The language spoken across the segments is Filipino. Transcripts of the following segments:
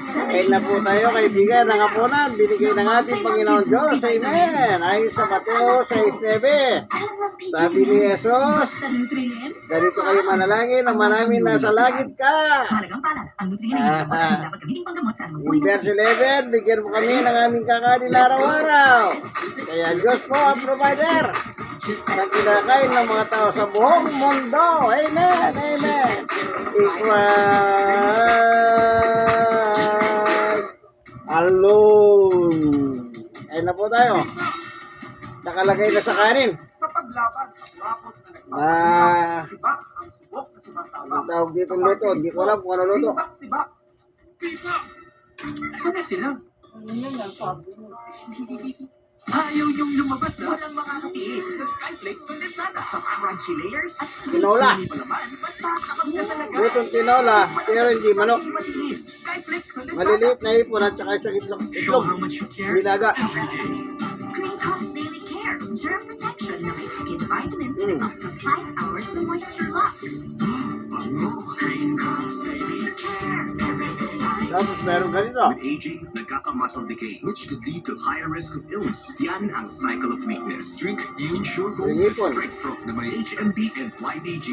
Kain na po tayo kaibigan ng hapunan. Binigay ng ating Panginoon Diyos. Amen. Ayon sa Mateo 6.9. Sabi ni Jesus, ganito kayo manalangin ang manaming nasa langit ka. Ah, sa In verse 11, bigyan mo kami ng aming kakanin araw-araw. Kaya Diyos po ang provider ng kinakain ng mga tao sa buong mundo. Amen, amen. Ikray alone. Ayun na po tayo. Nakalagay na sa kanin. Sa paglaban, lapot na Na nagsibak ang subok na sumasama. ang tawag dito luto. Hindi ko alam kung ano luto. Sibak, sibak. Sibak! Saan na sila? Ayaw yung lumabas na. Walang makakatiis sa Skyflakes condensada sa crunchy layers at sweet Tinola. palaman. Matatakam na talaga. Lutong tinola, pero hindi manok. Matinis. Maliliit na ipon at saka isang itlog. Show itlog. how much you care. Binaga. Green Cross Daily Care. Germ protection na may skin vitamins Mm. with up to 5 hours na moisture lock. Green Cross Daily Care. Every day I Tapos meron ganito. With aging, nagkaka-muscle decay, which could lead to higher risk of illness. Yan ang cycle of weakness. Drink Yun Sure Gold. Strength Pro na may HMB and YDG.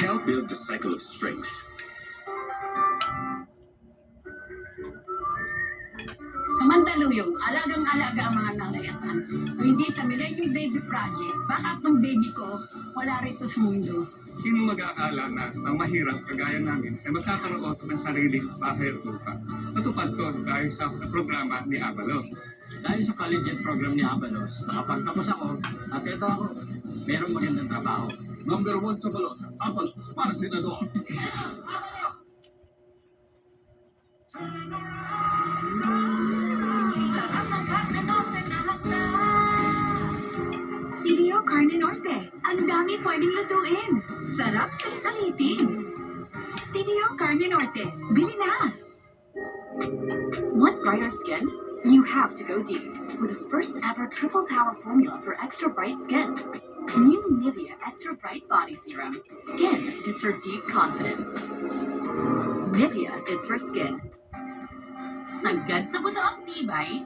Help build the cycle of strength. Mandaluyong, alagang-alaga ang mga nanay at anak. Kung hindi sa Millennium Baby Project, baka ang baby ko wala rito sa mundo. Sino mag-aakala na ang mahirap kagaya namin ay magkakaroon ng sariling bahay at lupa? Natupad to dahil sa programa ni Avalos. Dahil sa collegiate program ni Avalos, nakapagtapos ako at ito ako, merong magandang trabaho. Number one sa balon, Avalos para senador. Ang dami pwedeng lutuin. Sarap sa alitin. CDO Carne Norte. Bili na! Want brighter skin? You have to go deep with the first ever triple power formula for extra bright skin. New Nivea Extra Bright Body Serum. Skin is for deep confidence. Nivea is for skin. Sagad sa buto ang tibay,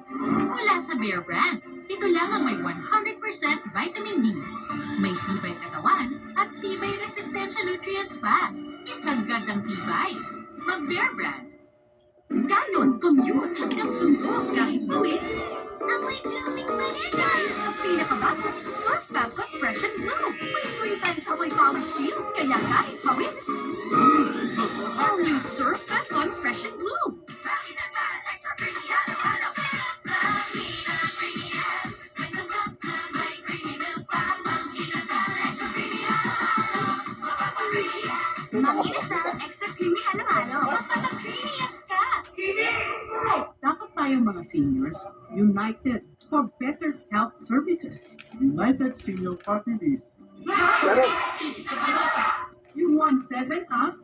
wala sa Bear Brand. Ito lang ang may 100% vitamin D. May tibay katawan at tibay resistensya nutrients pa. Isagad ang tibay. Mag Bear Brand. Ganon, commute, hanggang sundo, kahit pawis. Amoy pa rin. Dahil sa pinakabagong Surf Babcock Fresh and Glow. May 3 times amoy pawis shield, kaya kahit pawis. All united for better health services. United Senior Party List. You want 7 up?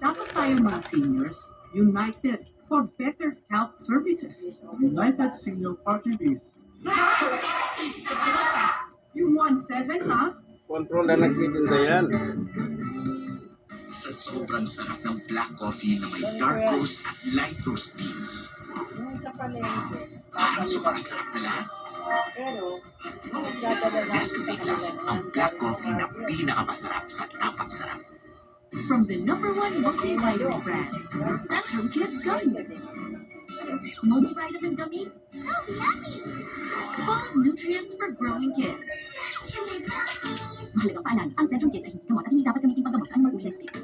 Dapat tayong mga seniors, united for better health services. United Senior Party List. You want 7 up? control na nagtitinda yan. Sa sobrang sarap ng black coffee na may dark roast at light roast beans. Parang sumakasarap na lahat. Nescafe Classic ang black coffee na pinakamasarap sa tapak sarap. From the number one multivitamin brand, Centrum Kids Gummies. Multivitamin gummies, so yummy! Full of nutrients for growing kids. Mahalagang paalala, ang Centrum Kids ay hindi gamot at hindi dapat gamitin panggamot sa animal uri listing.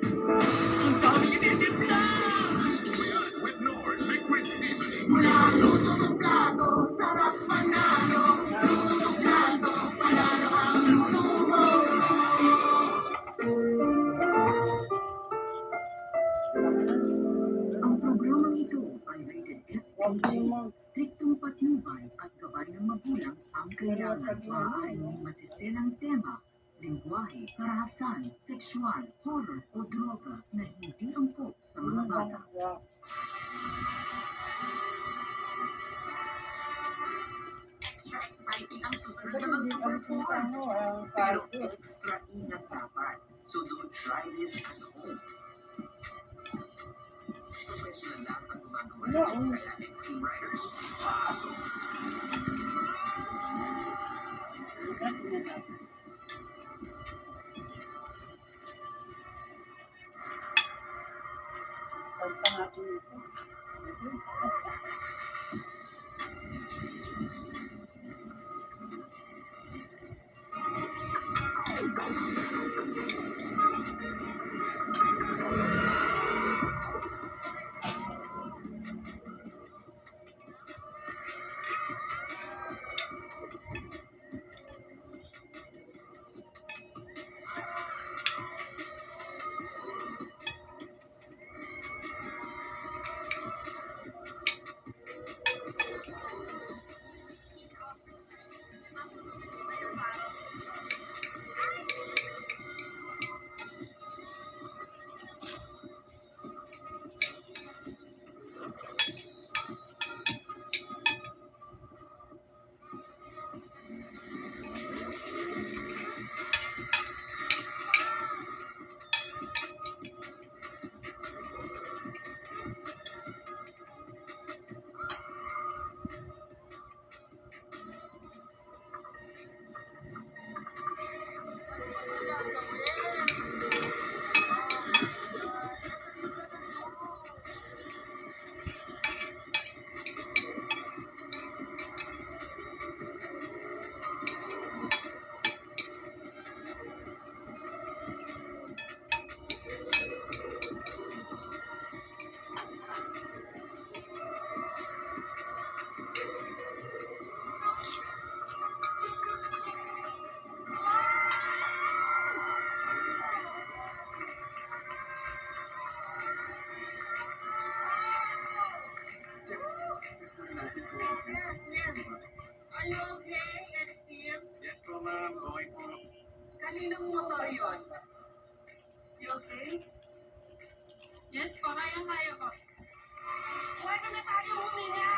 With Nor Liquid Seasoning. Mula ng plato, ang luto. Ang patnubay at gabay ng magulang ang kailangan maaaring may masisilang tema, lingwahe, karahasan, sexual, horror o droga na hindi angkop sa mga bata. Extra exciting ang susunod na mag-perform. Pero extra ingat dapat. So don't try this at home. Professional lang ang gumagawa nito, kaya Riders, pasok! Yes, Yes po, kayang-kaya po. Pwede na tayo huminga!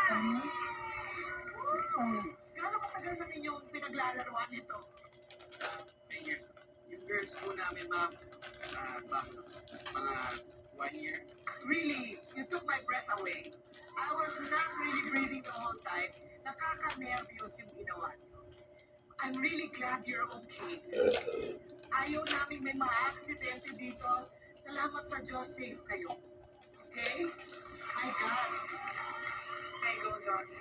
Gano'ng katagal na ninyong pinaglalaroan nito? Thank you. Yung girls po namin, ma'am, ah, bago mga one year. Really, you took my breath away. I was not really breathing the whole time. Nakaka-nervyos yung ginawa niyo. I'm really glad you're okay. Ayaw namin may mga aksidente dito. Salamat sa Diyos, safe kayo. Okay? My God. Okay, go, Johnny.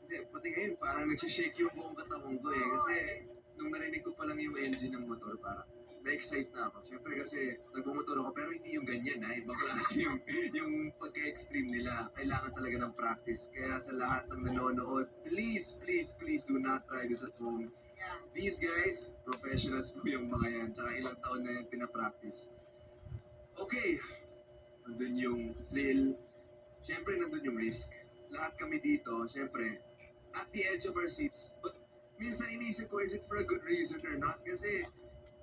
Hindi, pati ngayon, parang nagsishake yung buong katawan ko eh. Kasi nung narinig ko pa lang yung engine ng motor, parang na-excite na ako. Siyempre kasi nagmumotor ako, pero hindi yung ganyan ha. Iba klase yung, yung pagka-extreme nila. Kailangan talaga ng practice. Kaya sa lahat ng nanonood, please, please, please do not try this at home. These guys, professionals po yung mga yan. Tsaka ilang taon na yan pinapractice. Okay. Nandun yung thrill. Siyempre, nandun yung risk. Lahat kami dito, siyempre, at the edge of our seats. But minsan inisip ko, is it for a good reason or not? Kasi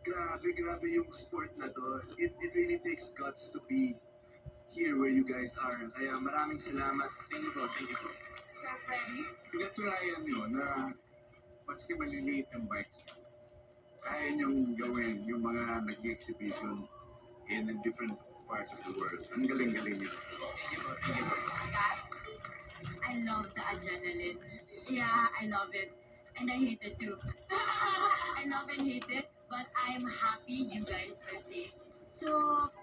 grabe, grabe yung sport na to. It, it really takes guts to be here where you guys are. Kaya maraming salamat. Thank you po, thank you po. Sir Freddy? Pinaturayan nyo na maski maliliit ang bikes, kaya nyong gawin yung mga nag-exhibition in different parts of the world. Ang galing-galing po. I love the adrenaline. Yeah, I love it. And I hate it too. I love and hate it, but I'm happy you guys are safe. So,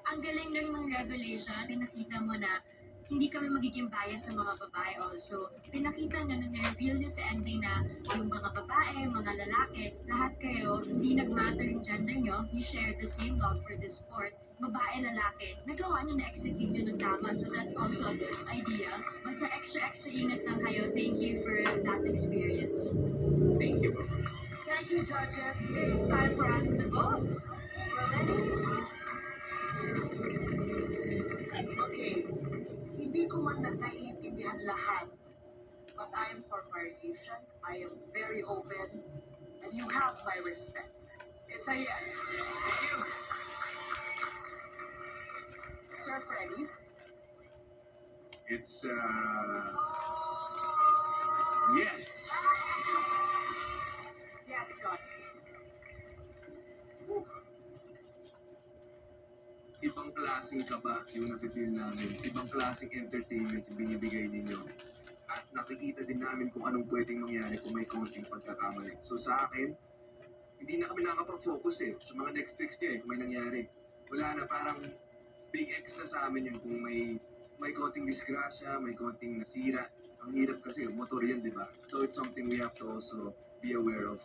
ang galing ng mga revelation, pinakita mo na hindi kami magiging bias sa mga babae also. Pinakita na nung reveal niyo sa ending na yung mga babae, mga lalaki, lahat kayo, hindi nag-matter yung gender nyo, you share the same love for the sport. Babae, lalaki, nagawa nyo na-execute nyo ng tama. So that's also a good idea. Basta extra-extra ingat lang kayo. Thank you for that experience. Thank you. Thank you, judges. It's time for us to vote. We're ready? Okay. Hindi ko man na naiintindihan lahat. but I am for variation. I am very open, and you have my respect. It's a yes. Thank you. Sir Freddy? It's, uh... Yes. Yes, God. Ibang klaseng kabakyo na feel namin. Ibang klaseng entertainment yung binibigay ninyo. Nakikita din namin kung anong pwedeng mangyari kung may konting pagkakamali. So sa akin, hindi na kami nakakapag-focus eh. Sa mga next tricks niya eh, kung may nangyari. Wala na parang big X na sa amin yun kung may may konting disgrasya, may konting nasira. Ang hirap kasi, motor yan, di ba? So it's something we have to also be aware of.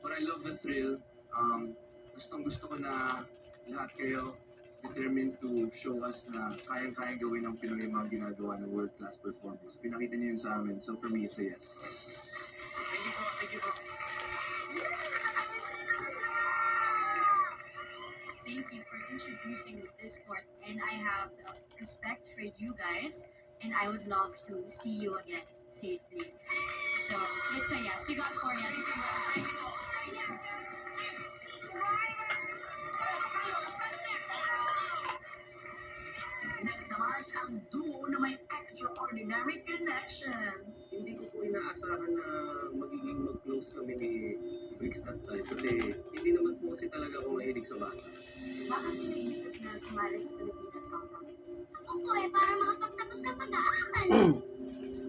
But I love the thrill. Um, gustong gusto ko na lahat kayo determined to show us na kayang-kayang gawin ng Pinoy yung mga ginagawa ng world-class performance. Pinakita niyo yun sa amin. So for me, it's a yes. Thank you po, thank you po. Thank you for introducing me this sport, and I have uh, respect for you guys, and I would love to see you again safely. So it's a yes. You got four yes. Extraordinary connection. Hindi ko po inaasahan na magiging mag-close kami ni Briggs that time. Kasi hindi naman po kasi talaga ako mahilig sa bata. Bakit naisip na sumali sa Pilipinas lang kami? Ako po eh, para makapagtapos ng pag-aaral.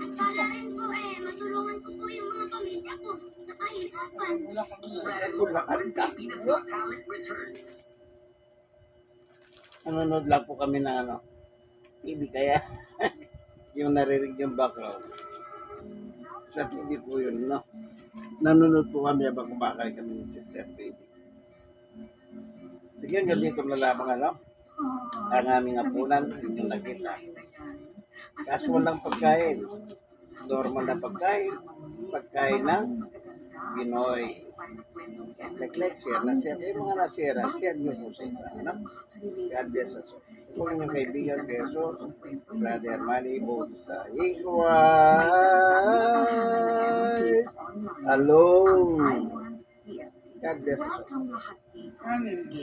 At para rin po eh, matulungan ko po yung mga pamilya ko sa kahirapan. When Pilipinas Talent returns. Nanonood lang po kami ng ano, TV kaya yung naririnig yung background. Sa TV po yun, no? Nanonood po kami habang kumakain kami ng Sister Baby. Sige, ganito na lamang ano. Ang aming apunan, yung nakita. Kaso walang pagkain. Normal na pagkain. Pagkain ng Pinoy. Like-like, share na share. Yung mga na-share, share nyo po sa iba. Ano? God bless us. Kung inyong kaibigan kay Jesus, Brother Manny sa Equals alone. God bless us. Dito.